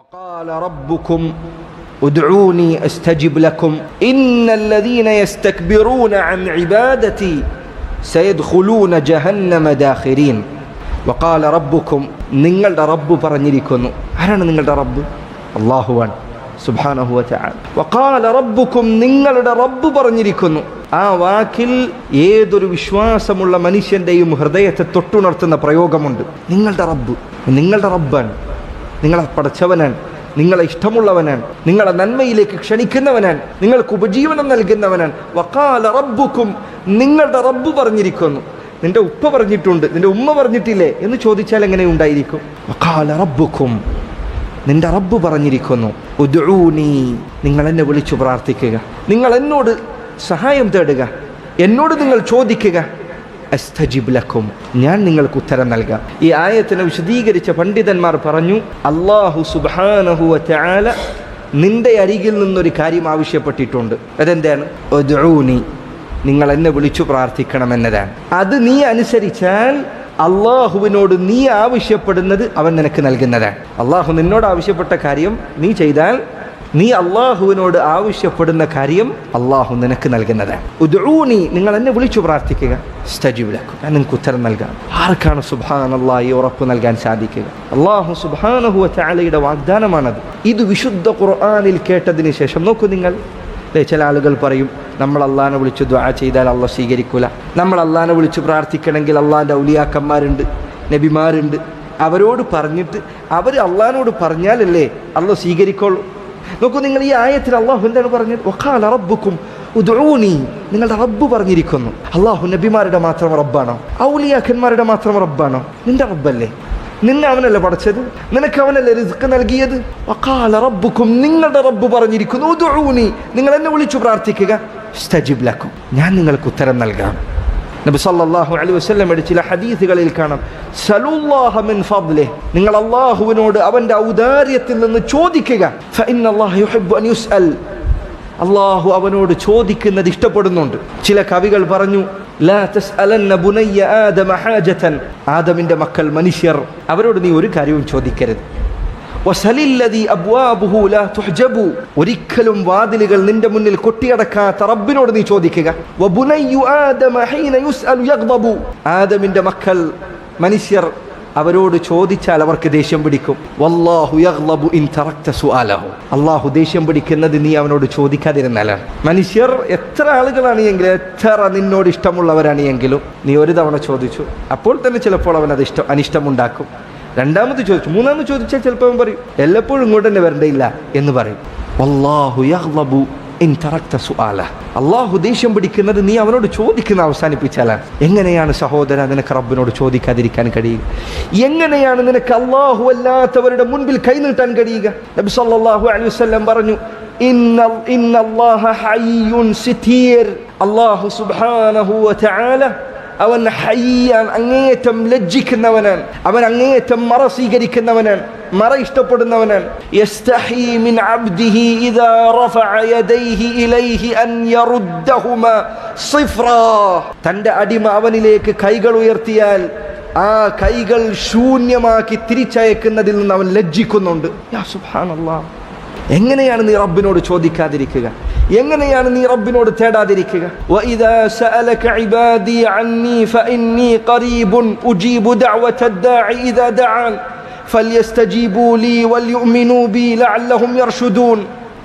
وقال ربكم ادعوني استجب لكم ان الذين يستكبرون عن عبادتي سيدخلون جهنم داخرين وقال ربكم നിങ്ങളുടെ റബ്ബ് പറഞ്ഞിരിക്കുന്നു ആരാണ് നിങ്ങളുടെ റബ്ബ് അള്ളാഹുവാണ് സുബ്ഹാനഹു വതആല വഖാല റബ്ബുക്കും നിങ്ങളുടെ റബ്ബ് പറഞ്ഞിരിക്കുന്നു ആ വാക്കിൽ ഏതൊരു വിശ്വാസമുള്ള മനുഷ്യന്റെയും ഹൃദയത്തെ തൊട്ടുണർത്തുന്ന പ്രയോഗമുണ്ട് നിങ്ങളുടെ റബ്ബ് നിങ്ങളുടെ റബ്ബാണ് നിങ്ങളെ പടച്ചവനാണ് നിങ്ങളെ ഇഷ്ടമുള്ളവനാണ് നിങ്ങളെ നന്മയിലേക്ക് ക്ഷണിക്കുന്നവനാണ് നിങ്ങൾക്ക് ഉപജീവനം നൽകുന്നവനാണ് വക്കാല റബ്ബുക്കും നിങ്ങളുടെ റബ്ബ് പറഞ്ഞിരിക്കുന്നു. നിന്റെ ഉപ്പ പറഞ്ഞിട്ടുണ്ട് നിന്റെ ഉമ്മ പറഞ്ഞിട്ടില്ലേ എന്ന് ചോദിച്ചാൽ എങ്ങനെ ഉണ്ടായിരിക്കും? വക്കാല റബ്ബുക്കും നിന്റെ റബ്ബ് പറഞ്ഞിരിക്കുന്നു. നിങ്ങൾ എന്നെ വിളിച്ചു പ്രാർത്ഥിക്കുക. നിങ്ങൾ എന്നോട് സഹായം തേടുക. എന്നോട് നിങ്ങൾ ചോദിക്കുക. അസ്തജിബ് ലക്കും ഞാൻ നിങ്ങൾക്ക് ഉത്തരം നൽകാം. ഈ ആയത്തിനെ വിശദീകരിച്ച പണ്ഡിതന്മാർ പറഞ്ഞു അള്ളാഹു സുബാനഹു ചാല നിന്റെ അരികിൽ നിന്നൊരു കാര്യം ആവശ്യപ്പെട്ടിട്ടുണ്ട്. അതെന്താണ്? ഒദ്ഊനി നിങ്ങൾ എന്നെ വിളിച്ചു പ്രാർത്ഥിക്കണം പ്രാർത്ഥിക്കണമെന്നതാണ്. അത് നീ അനുസരിച്ചാൽ അള്ളാഹുവിനോട് നീ ആവശ്യപ്പെടുന്നത് അവൻ നിനക്ക് നൽകുന്നതാണ്. അള്ളാഹു നിന്നോട് ആവശ്യപ്പെട്ട കാര്യം നീ ചെയ്താൽ നീ അള്ളാഹുവിനോട് ആവശ്യപ്പെടുന്ന കാര്യം അള്ളാഹു നിനക്ക് നൽകുന്നത് ഉദ്ഊനി നിങ്ങൾ എന്നെ വിളിച്ചു പ്രാർത്ഥിക്കുക. സ്റ്റജിവിലാക്കും ഞാൻ നിങ്ങൾക്ക് ഉത്തരം നൽകാം. ആർക്കാണ് സുബാൻ അള്ളാഹി ഉറപ്പ് നൽകാൻ സാധിക്കുക? അള്ളാഹു സുബാനഹുവ ചാലയുടെ വാഗ്ദാനമാണത്. ഇത് വിശുദ്ധ ഖുർആാനിൽ കേട്ടതിന് ശേഷം നോക്കൂ നിങ്ങൾ. ചില ആളുകൾ പറയും നമ്മൾ അള്ളാഹിനെ വിളിച്ച് ദ്വാ ചെയ്താൽ അള്ളാഹ് സ്വീകരിക്കൂല. നമ്മൾ അള്ളാഹിനെ വിളിച്ച് പ്രാർത്ഥിക്കണമെങ്കിൽ അള്ളാഹിന്റെ ഔലിയാക്കന്മാരുണ്ട് നബിമാരുണ്ട്. അവരോട് പറഞ്ഞിട്ട് അവർ അള്ളഹാനോട് പറഞ്ഞാലല്ലേ അള്ളാഹ് സ്വീകരിക്കുള്ളൂ നോക്കൂ നിങ്ങൾ ഈ ആയത്തിൽ അള്ളാഹു എന്താണ് പറഞ്ഞത്? ഒക്കാല റബ്ബുക്കും ഉദ്രൂണി നിങ്ങളുടെ റബ്ബ് പറഞ്ഞിരിക്കുന്നു. അള്ളാഹു നബിമാരുടെ മാത്രം റബ്ബാണോ? ഔലിയാക്കന്മാരുടെ മാത്രം റബ്ബാണോ? നിന്റെ റബ്ബല്ലേ? നിന്നെ അവനല്ലേ പഠിച്ചത് നിനക്ക് അവനല്ലേ റിസ്ക് നൽകിയത്? ഒക്കാല റബ്ബുക്കും നിങ്ങളുടെ റബ്ബ് പറഞ്ഞിരിക്കുന്നു ഉദ്രൂണി നിങ്ങൾ എന്നെ വിളിച്ചു പ്രാർത്ഥിക്കുക. സ്തജിബ് ലക്കും. ഞാൻ നിങ്ങൾക്ക് ഉത്തരം നൽകാം. നബി സല്ലല്ലാഹു അലൈഹി വസല്ലം ചില ഹദീസുകളിൽ കാണാം. സലുല്ലാഹ മിൻ ഫദ്ലി നിങ്ങൾ അല്ലാഹുവിനോട് അവന്റെ ഔദാര്യത്തിൽ നിന്ന് ചോദിക്കുക. അള്ളാഹു അവനോട് ചോദിക്കുന്നത് ഇഷ്ടപ്പെടുന്നുണ്ട്. ചില കവികൾ പറഞ്ഞു ആദമിന്റെ മക്കൾ മനുഷ്യർ. അവരോട് നീ ഒരു കാര്യവും ചോദിക്കരുത്. ഒരിക്കലും വാതിലുകൾ നിന്റെ മുന്നിൽ കൊട്ടിയടക്കാത്ത റബ്ബിനോട് നീ ചോദിക്കുക. ആദമിന്റെ മക്കൾ മനുഷ്യർ അവരോട് ചോദിച്ചാൽ അവർക്ക് ദേഷ്യം പിടിക്കും. അള്ളാഹു ദേഷ്യം പിടിക്കുന്നത് നീ അവനോട് ചോദിക്കാതിരുന്നാലാണ്. മനുഷ്യർ എത്ര ആളുകളാണ് എങ്കിലും എത്ര നിന്നോട് ഇഷ്ടമുള്ളവരാണ് എങ്കിലും നീ ഒരു തവണ ചോദിച്ചു. അപ്പോൾ തന്നെ ചിലപ്പോൾ അവൻ അത് ഇഷ്ടം അനിഷ്ടമുണ്ടാക്കും. രണ്ടാമത് ചോദിച്ചു മൂന്നാമത് ചോദിച്ചാൽ ചിലപ്പോൾ പറയും എല്ലപ്പോഴും ഇങ്ങോട്ട് തന്നെ വരണ്ടയില്ല എന്ന് പറയും. അള്ളാഹു ദേഷ്യം പിടിക്കുന്നത് നീ അവനോട് ചോദിക്കുന്ന അവസാനിപ്പിച്ചാലാണ്. എങ്ങനെയാണ് സഹോദര നിനക്ക് റബ്ബിനോട് ചോദിക്കാതിരിക്കാൻ കഴിയുക? എങ്ങനെയാണ് നിനക്ക് അള്ളാഹു അല്ലാത്തവരുടെ മുൻപിൽ കൈനീട്ടാൻ കഴിയുക? നബി സല്ലല്ലാഹു അലൈഹി വസല്ലം പറഞ്ഞു അള്ളാഹു അവൻ ഹയ്യാൻ അങ്ങേയറ്റം ലജ്ജിക്കുന്നവനാണ് അവൻ അങ്ങേയറ്റം മറ സ്വീകരിക്കുന്നവനാണ് മറ ഇഷ്ടപ്പെടുന്നവനാണ് തന്റെ അടിമ അവനിലേക്ക് കൈകൾ ഉയർത്തിയാൽ ആ കൈകൾ ശൂന്യമാക്കി തിരിച്ചയക്കുന്നതിൽ നിന്ന് അവൻ ലജ്ജിക്കുന്നുണ്ട്. യാ സുബ്ഹാനല്ലാഹ് എങ്ങനെയാണ് നീ റബ്ബിനോട് ചോദിക്കാതിരിക്കുക? എങ്ങനെയാണ് നീ റബ്ബിനോട് തേടാതിരിക്കുക?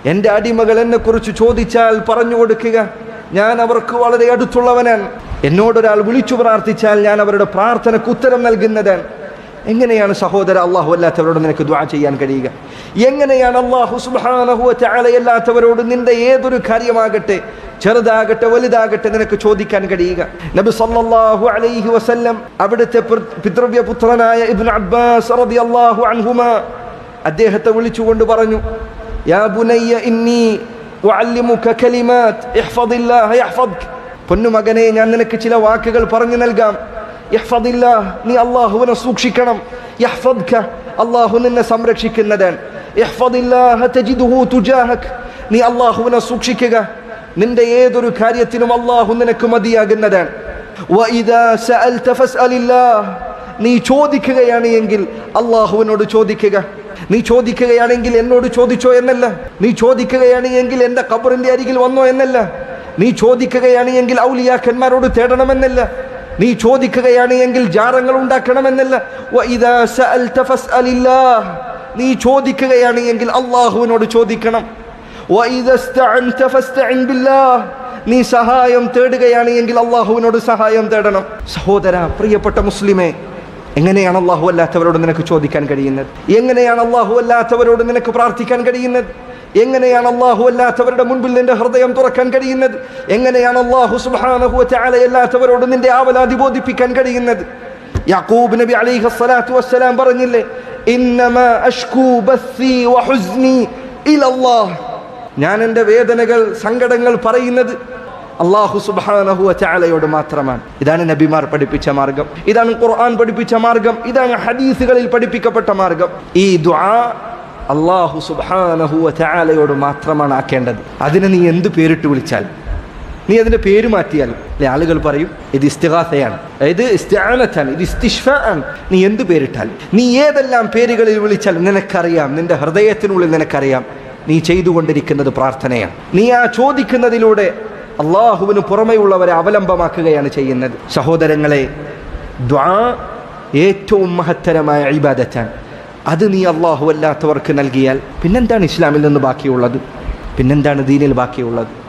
എന്റെ അടിമകൾ എന്നെ കുറിച്ച് ചോദിച്ചാൽ പറഞ്ഞു കൊടുക്കുക. ഞാൻ അവർക്ക് വളരെ അടുത്തുള്ളവനാണ്. എന്നോടൊരാൾ വിളിച്ചു പ്രാർത്ഥിച്ചാൽ ഞാൻ അവരുടെ പ്രാർത്ഥനക്ക് ഉത്തരം നൽകുന്നതാണ്. എങ്ങനെയാണ് സഹോദര അള്ളാഹു അല്ലാത്തവരോട് നിനക്ക് ദ്വാ ചെയ്യാൻ കഴിയുക? എങ്ങനെയാണ് അള്ളാഹു സുബാനഹു അല്ലാത്തവരോട് നിന്റെ ഏതൊരു കാര്യമാകട്ടെ ചെറുതാകട്ടെ വലുതാകട്ടെ നിനക്ക് ചോദിക്കാൻ കഴിയുക? നബി സല്ലല്ലാഹു അലൈഹി വസല്ലം അവിടുത്തെ പിതൃവ്യ പുത്രനായ ഇബ്നു അബ്ബാസ് റളിയല്ലാഹു അൻഹുമ അദ്ദേഹത്തെ വിളിച്ചുകൊണ്ട് പറഞ്ഞു യാ ബുനയ്യ ഇന്നി പൊന്നുമകനെ ഞാൻ നിനക്ക് ചില വാക്കുകൾ പറഞ്ഞു നൽകാം. യഹ്ഫദില്ലാഹ് നീ അള്ളാഹുവിനെ സൂക്ഷിക്കണം. യഹ്ഫദ്ക അള്ളാഹു നിന്നെ സംരക്ഷിക്കുന്നതാണ് യഹ്ഫദില്ലാഹ തജിദുഹു തുജാഹക് നീ അള്ളാഹുവിനെ സൂക്ഷിക്കുക. നിന്റെ ഏതൊരു കാര്യത്തിനും അള്ളാഹു നിനക്ക് മതിയാകുന്നതാണ് നീ ചോദിക്കുകയാണ് എങ്കിൽ അള്ളാഹുവിനോട് ചോദിക്കുക. നീ ചോദിക്കുകയാണെങ്കിൽ എന്നോട് ചോദിച്ചോ എന്നല്ല. നീ ചോദിക്കുകയാണ് എങ്കിൽ എന്റെ ഖബറിന്റെ അരികിൽ വന്നോ എന്നല്ല. നീ ചോദിക്കുകയാണ് എങ്കിൽ ഔലിയാക്കന്മാരോട് തേടണമെന്നല്ല. നീ ചോദിക്കുകയാണ് എങ്കിൽ ജാറങ്ങൾ ഉണ്ടാക്കണമെന്നല്ല. നീ ചോദിക്കുകയാണ് എങ്കിൽ അള്ളാഹുവിനോട് ചോദിക്കണം. നീ സഹായം തേടുകയാണ് എങ്കിൽ അള്ളാഹുവിനോട് സഹായം തേടണം. സഹോദര പ്രിയപ്പെട്ട മുസ്ലിമേ എങ്ങനെയാണ് അള്ളാഹു അല്ലാത്തവരോട് നിനക്ക് ചോദിക്കാൻ കഴിയുന്നത്? എങ്ങനെയാണ് അള്ളാഹു അല്ലാത്തവരോട് നിനക്ക് പ്രാർത്ഥിക്കാൻ കഴിയുന്നത്? എങ്ങനെയാണ് അള്ളാഹു അല്ലാത്തവരുടെ മുൻപിൽ നിന്റെ ഹൃദയം തുറക്കാൻ കഴിയുന്നത്? എങ്ങനെയാണ് അള്ളാഹു അല്ലാത്തവരോട് നിന്റെ ആവലാതി ബോധിപ്പിക്കാൻ കഴിയുന്നത്? യാക്കൂബ് നബി അലൈഹി സ്വലാത്തു വസ്സലാം പറഞ്ഞില്ലേ ഞാൻ എന്റെ വേദനകൾ സങ്കടങ്ങൾ പറയുന്നത് അള്ളാഹു സുബ്ഹാനഹു വതആലയോട് മാത്രമാണ്. ഇതാണ് നബിമാർ പഠിപ്പിച്ച മാർഗം. ഇതാണ് ഖുർആൻ പഠിപ്പിച്ച മാർഗം. ഇതാണ് ഹദീസുകളിൽ പഠിപ്പിക്കപ്പെട്ട മാർഗം. ഈ ദുആ അള്ളാഹു സുബ്ഹാനഹു വതആലയോട് മാത്രമാണ് ആക്കേണ്ടത്. അതിന് നീ എന്ത് പേരിട്ട് വിളിച്ചാൽ? നീ അതിന്റെ പേര് മാറ്റിയാൽ? അല്ലെ ആളുകൾ പറയും ഇത് ഇസ്തിഹാസയാണ് ഇത് ഇസ്തിആനത്താണ് ഇത് ഇസ്തിഷ്ഫാണ്. നീ എന്ത് പേരിട്ടാൽ? നീ ഏതെല്ലാം പേരുകളിൽ വിളിച്ചാൽ നിനക്കറിയാം നിന്റെ ഹൃദയത്തിനുള്ളിൽ നിനക്കറിയാം. നീ ചെയ്തുകൊണ്ടിരിക്കുന്നത് പ്രാർത്ഥനയാണ്. നീ ആ ചോദിക്കുന്നതിലൂടെ അള്ളാഹുവിന് പുറമെയുള്ളവരെ അവലംബമാക്കുകയാണ് ചെയ്യുന്നത്. സഹോദരങ്ങളെ ദ്വാ ഏറ്റവും മഹത്തരമായ ഇബാദത്താണ്. അത് നീ അള്ളാഹു അല്ലാത്തവർക്ക് നൽകിയാൽ പിന്നെന്താണ് ഇസ്ലാമിൽ നിന്ന് ബാക്കിയുള്ളത്? പിന്നെന്താണ് ദീനിൽ ബാക്കിയുള്ളത്?